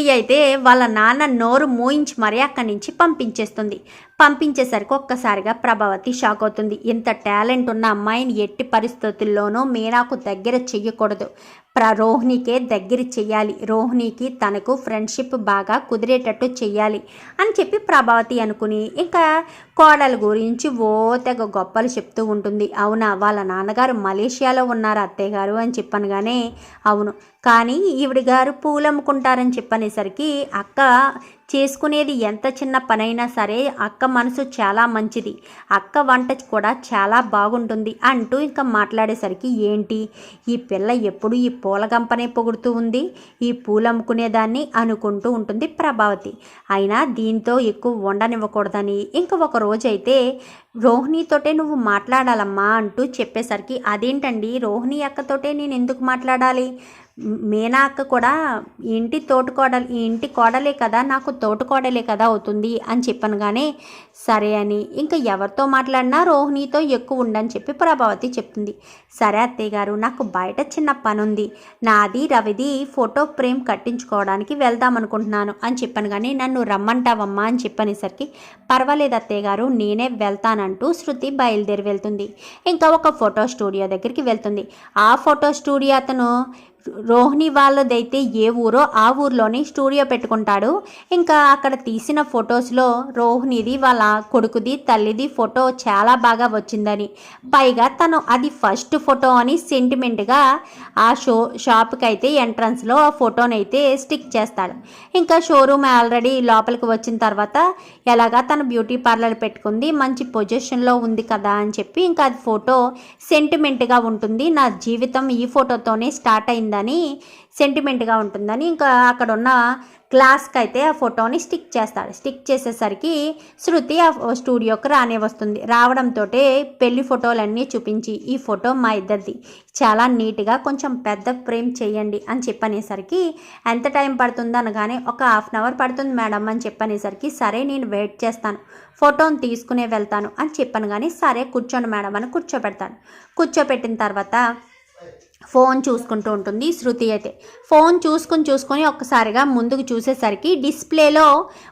అయితే వాళ్ళ నాన్న నోరు మోయించి మరీ అక్కడి నుంచి పంపించేస్తుంది. పంపించేసరికి ఒక్కసారిగా ప్రభావతి షాక్ అవుతుంది. ఇంత టాలెంట్ ఉన్న అమ్మాయిని ఎట్టి పరిస్థితుల్లోనూ మీనాకు దగ్గర చెయ్యకూడదు. ప్ర రోహిణికే దగ్గర చెయ్యాలి. రోహిణికి తనకు ఫ్రెండ్షిప్ బాగా కుదిరేటట్టు చెయ్యాలి అని చెప్పి ప్రభావతి అనుకుని ఇంకా కోడల గురించి ఓ తెగ గొప్పలు చెప్తూ ఉంటుంది. అవునా వాళ్ళ నాన్నగారు మలేషియాలో ఉన్నారు అత్తయ్య గారు అని చెప్పనుగానే అవును. కానీ ఈవిడ గారు పూలమ్ముకుంటారని చెప్పనేసరికి అక్క చేసుకునేది ఎంత చిన్న పనైనా సరే అక్క మనసు చాలా మంచిది. అక్క వంట కూడా చాలా బాగుంటుంది అంటూ ఇంకా మాట్లాడేసరికి ఏంటి? ఈ పిల్ల ఎప్పుడు ఈ పూల గంపనే పొగుడుతూ ఉంది? ఈ పూలు అమ్ముకునేదాన్ని అనుకుంటూ ఉంటుంది ప్రభావతి. అయినా దీంతో ఎక్కువ ఉండనివ్వకూడదని ఇంకా ఒక రోజైతే రోహిణితోటే నువ్వు మాట్లాడాలమ్మా అంటూ చెప్పేసరికి అదేంటండి? రోహిణి అక్కతోటే నేను ఎందుకు మాట్లాడాలి? మీనా అక్క కూడా ఇంటి తోటకోడలు ఈ ఇంటి కోడలే కదా నాకు తోటకోడలే కదా అవుతుంది అని చెప్పనగానే సరే అని ఇంకా ఎవరితో మాట్లాడినా రోహిణితో ఎక్కువ ఉండని చెప్పి ప్రభావతి చెప్తుంది. సరే అత్తయ్య గారు నాకు బయట చిన్న పని ఉంది నాది రవిది ఫోటో ఫ్రేమ్ కట్టించుకోవడానికి వెళ్దాం అనుకుంటున్నాను అని చెప్పాను కానీ నన్ను రమ్మంటావమ్మా అని చెప్పనేసరికి పర్వాలేదు అత్తయ్య గారు నేనే వెళ్తానంటూ శృతి బయలుదేరి వెళ్తుంది. ఇంకా ఒక ఫోటో స్టూడియో దగ్గరికి వెళ్తుంది. ఆ ఫోటో స్టూడియో అతను రోహిణి వాళ్ళదైతే ఏ ఊరో ఆ ఊర్లోనే స్టూడియో పెట్టుకుంటాడు. ఇంకా అక్కడ తీసిన ఫొటోస్లో రోహిణిది వాళ్ళ కొడుకుది తల్లిది ఫోటో చాలా బాగా వచ్చిందని. పైగా తను అది ఫస్ట్ ఫోటో అని సెంటిమెంట్గా ఆ షో షాప్కి అయితే ఎంట్రన్స్లో ఆ ఫోటోని అయితే స్టిక్ చేస్తాడు. ఇంకా షోరూమ్ ఆల్రెడీ లోపలికి వచ్చిన తర్వాత ఎలాగా తన బ్యూటీ పార్లర్ పెట్టుకుంది మంచి పొజిషన్లో ఉంది కదా అని చెప్పి ఇంకా అది ఫోటో సెంటిమెంట్గా ఉంటుంది. నా జీవితం ఈ ఫోటోతోనే స్టార్ట్ అయింది. అయిందని సెంటిమెంట్గా ఉంటుందని ఇంకా అక్కడ ఉన్న క్లాస్కి అయితే ఆ ఫోటోని స్టిక్ చేస్తాడు. స్టిక్ చేసేసరికి శృతి ఆ స్టూడియోకి రానే వస్తుంది. రావడంతో పెళ్ళి ఫోటోలన్నీ చూపించి ఈ ఫోటో మా ఇద్దరిది. చాలా నీట్గా కొంచెం పెద్ద ఫ్రేమ్ చేయండి అని చెప్పనేసరికి ఎంత టైం పడుతుంది? అనగానే ఒక హాఫ్ అన్ అవర్ పడుతుంది మేడం అని చెప్పనేసరికి సరే నేను వెయిట్ చేస్తాను. ఫోటోని తీసుకునే వెళ్తాను అని చెప్పాను కానీ సరే కూర్చోండి మేడం అని కూర్చోబెడతాను కూర్చోబెట్టిన తర్వాత ఫోన్ చూసుకుంటూ ఉంటుంది శృతి అయితే. ఫోన్ చూసుకుని చూసుకొని ఒక్కసారిగా ముందుకు చూసేసరికి డిస్ప్లేలో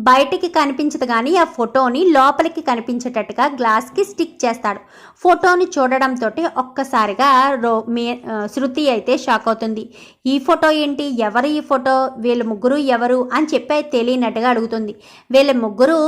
బయటికి కనిపించదు కానీ ఆ ఫోటోని లోపలికి కనిపించేటట్టుగా గ్లాస్కి స్టిక్ చేస్తాడు. ఫోటోని చూడడంతో ఒక్కసారిగా రో మే శృతి అయితే షాక్ అవుతుంది. ఈ ఫోటో ఏంటి? ఎవరు ఈ ఫోటో? వీళ్ళ ముగ్గురు ఎవరు? అని చెప్పి తెలియనట్టుగా అడుగుతుంది. వీళ్ళ ముగ్గురు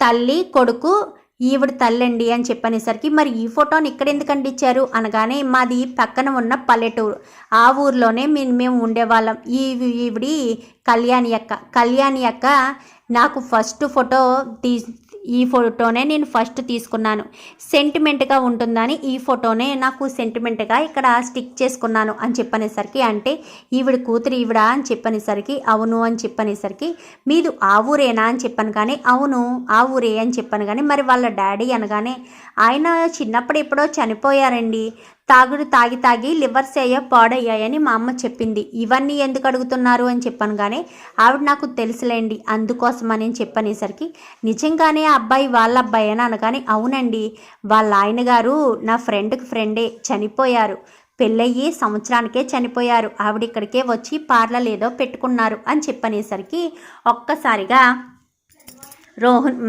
తల్లి కొడుకు ఈవిడ తల్లండి అని చెప్పనేసరికి మరి ఈ ఫోటోని ఇక్కడ ఎందుకండి ఇచ్చారు? అనగానే మాది పక్కన ఉన్న పల్లెటూరు. ఆ ఊర్లోనే మేము మేము ఉండేవాళ్ళం. ఈ ఈవిడి కళ్యాణి అక్క. కళ్యాణి అక్క నాకు ఫస్ట్ ఫోటో తీ ఈ ఫోటోనే నేను ఫస్ట్ తీసుకున్నాను. సెంటిమెంట్గా ఉంటుందని ఈ ఫోటోనే నాకు సెంటిమెంట్గా ఇక్కడ స్టిక్ చేసుకున్నాను అని చెప్పనేసరికి అంటే ఈవిడ కూతురు ఈవిడ అని చెప్పనేసరికి అవును అని చెప్పనేసరికి మీరు ఆ ఊరేనా అని చెప్పాను కానీ అవును ఆ ఊరే అని చెప్పాను కానీ మరి వాళ్ళ డాడీ అనగానే ఆయన చిన్నప్పుడు ఎప్పుడో చనిపోయారండి. తాగుడు తాగి తాగి లివర్స్ సేయ పాడయ్యాయని మా అమ్మ చెప్పింది. ఇవన్నీ ఎందుకు అడుగుతున్నారు అని చెప్పాను కానీ ఆవిడ నాకు తెలుసులేండి. అందుకోసమని చెప్పనేసరికి నిజంగానే ఆ అబ్బాయి వాళ్ళ అబ్బాయి అని అనగానే అవునండి వాళ్ళ ఆయన గారు నా ఫ్రెండ్కి ఫ్రెండే చనిపోయారు. పెళ్ళయ్యి సంవత్సరానికే చనిపోయారు. ఆవిడ ఇక్కడికే వచ్చి పార్లర్ ఏదో పెట్టుకున్నారు అని చెప్పనేసరికి ఒక్కసారిగా రోహన్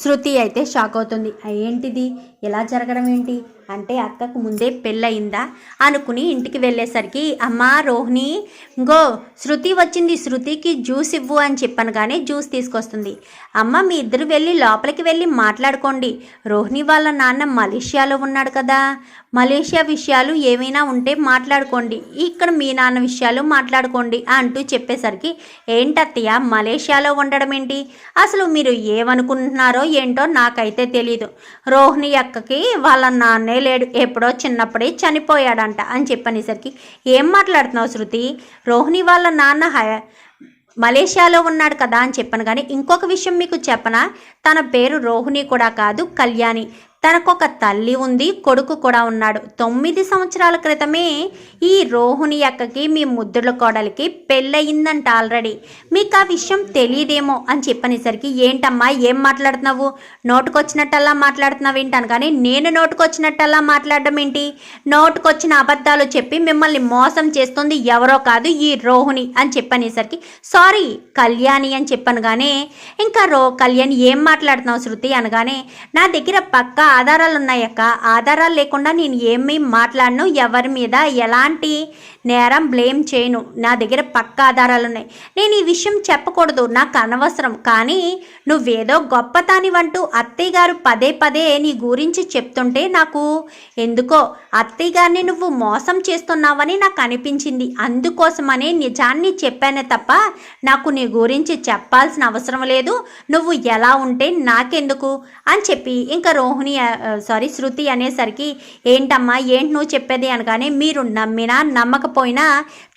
శృతి అయితే షాక్ అవుతుంది. ఏంటిది? ఎలా జరగడం ఏంటి? అంటే అక్కకు ముందే పెళ్ళయిందా? అనుకుని ఇంటికి వెళ్ళేసరికి అమ్మా రోహిణి ఇంకో శృతి వచ్చింది. శృతికి జ్యూస్ ఇవ్వు అని చెప్పాను కానీ జ్యూస్ తీసుకొస్తుంది. అమ్మ మీ ఇద్దరు వెళ్ళి లోపలికి వెళ్ళి మాట్లాడుకోండి. రోహిణి వాళ్ళ నాన్న మలేషియాలో ఉన్నాడు కదా. మలేషియా విషయాలు ఏమైనా ఉంటే మాట్లాడుకోండి. ఇక్కడ మీ నాన్న విషయాలు మాట్లాడుకోండి అంటూ చెప్పేసరికి ఏంటత్తయ్య మలేషియాలో ఉండడం ఏంటి? అసలు మీరు ఏమనుకుంటున్నారో ఏంటో నాకైతే తెలీదు. రోహిణి అక్కకి వాళ్ళ నాన్నే లేడు. ఎప్పుడో చిన్నప్పుడే చనిపోయాడంట అని చెప్పనేసరికి ఏం మాట్లాడుతున్నావు శృతి? రోహిణి వాళ్ళ నాన్న హ- మలేషియాలో ఉన్నాడు కదా అని చెప్పాను. కానీ ఇంకొక విషయం మీకు చెప్పనా? తన పేరు రోహిణి కూడా కాదు కళ్యాణి. తనకొక తల్లి ఉంది కొడుకు కూడా ఉన్నాడు. తొమ్మిది సంవత్సరాల క్రితమే ఈ రోహిణి అక్కకి మీ ముద్దుల కోడలికి పెళ్ళయిందంట ఆల్రెడీ మీకు ఆ విషయం తెలియదేమో అని చెప్పనేసరికి ఏంటమ్మా ఏం మాట్లాడుతున్నావు? నోటుకొచ్చినట్టల్లా మాట్లాడుతున్నావు ఏంటాను? కానీ నేను నోటుకొచ్చినట్టల్లా మాట్లాడడం ఏంటి? నోటుకొచ్చిన అబద్ధాలు చెప్పి మిమ్మల్ని మోసం చేస్తుంది ఎవరో కాదు ఈ రోహిణి అని చెప్పనేసరికి సారీ కళ్యాణి అని చెప్పను కానీ ఇంకా రో కళ్యాణి ఏం మాట్లాడుతున్నావు శృతి? అనగానే నా దగ్గర పక్క ఆధారాలు ఉన్నాయక్క ఆధారాలు లేకుండా నేను ఏమీ మాట్లాడను? ఎవరి మీద? ఎలాంటి నేరం బ్లేమ్ చేయను. నా దగ్గర పక్క ఆధారాలు ఉన్నాయి. నేను ఈ విషయం చెప్పకూడదు. నాకు అనవసరం. కానీ నువ్వేదో గొప్పతానివంటూ అత్తయ్య గారు పదే పదే నీ గురించి చెప్తుంటే నాకు ఎందుకో అత్తయ్య గారిని నువ్వు మోసం చేస్తున్నావని నాకు అనిపించింది. అందుకోసమనే నిజాన్ని చెప్పానే తప్ప నాకు నీ గురించి చెప్పాల్సిన అవసరం లేదు. నువ్వు ఎలా ఉంటే నాకెందుకు? అని చెప్పి ఇంకా రోహిణి సారీ శృతి అనేసరికి ఏంటమ్మా? ఏంటి నువ్వు చెప్పేది? అనగానే మీరు నమ్మినా లేకపోయినా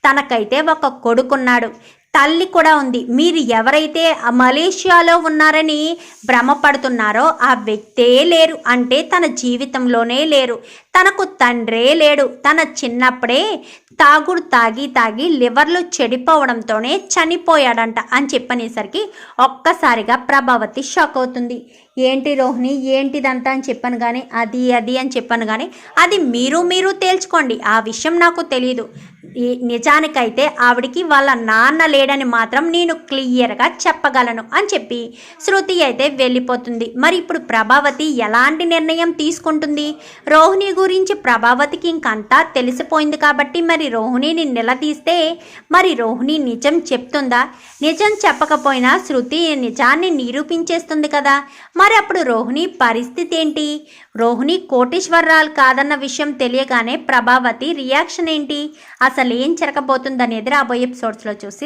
తనకైతే ఒక కొడుకున్నాడు. తల్లి కూడా ఉంది. మీరు ఎవరైతే మలేషియాలో ఉన్నారని భ్రమపడుతున్నారో ఆ వ్యక్తే లేరు. అంటే తన జీవితంలోనే లేరు. తనకు తండ్రే లేడు. తన చిన్నప్పుడే తాగుడు తాగి తాగి లివర్లు చెడిపోవడంతోనే చనిపోయాడంట అని చెప్పనేసరికి ఒక్కసారిగా ప్రభావతి షాక్ అవుతుంది. ఏంటి రోహిణి? ఏంటిదంతా అని చెప్పాను కానీ అది అది అని చెప్పాను కానీ అది మీరు మీరు తేల్చుకోండి. ఆ విషయం నాకు తెలియదు నిజానికైతే ఆవిడికి వాళ్ళ నాన్న లేడని మాత్రం నేను క్లియర్గా చెప్పగలను అని చెప్పి శృతి అయితే వెళ్ళిపోతుంది. మరి ఇప్పుడు ప్రభావతి ఎలాంటి నిర్ణయం తీసుకుంటుంది? రోహిణి గురించి ప్రభావతికి ఇంకంతా తెలిసిపోయింది కాబట్టి మరి రోహిణిని నిలదీస్తే మరి రోహిణి నిజం చెప్తుందా? నిజం చెప్పకపోయినా శృతి నిజాన్ని నిరూపించేస్తుంది కదా. మరి అప్పుడు రోహిణి పరిస్థితి ఏంటి? రోహిణి కోటేశ్వరరాలు కాదన్న విషయం తెలియగానే ప్రభావతి రియాక్షన్ ఏంటి? అసలు ఏం జరగబోతుందనేది రాబోయే ఎపిసోడ్స్లో చూసి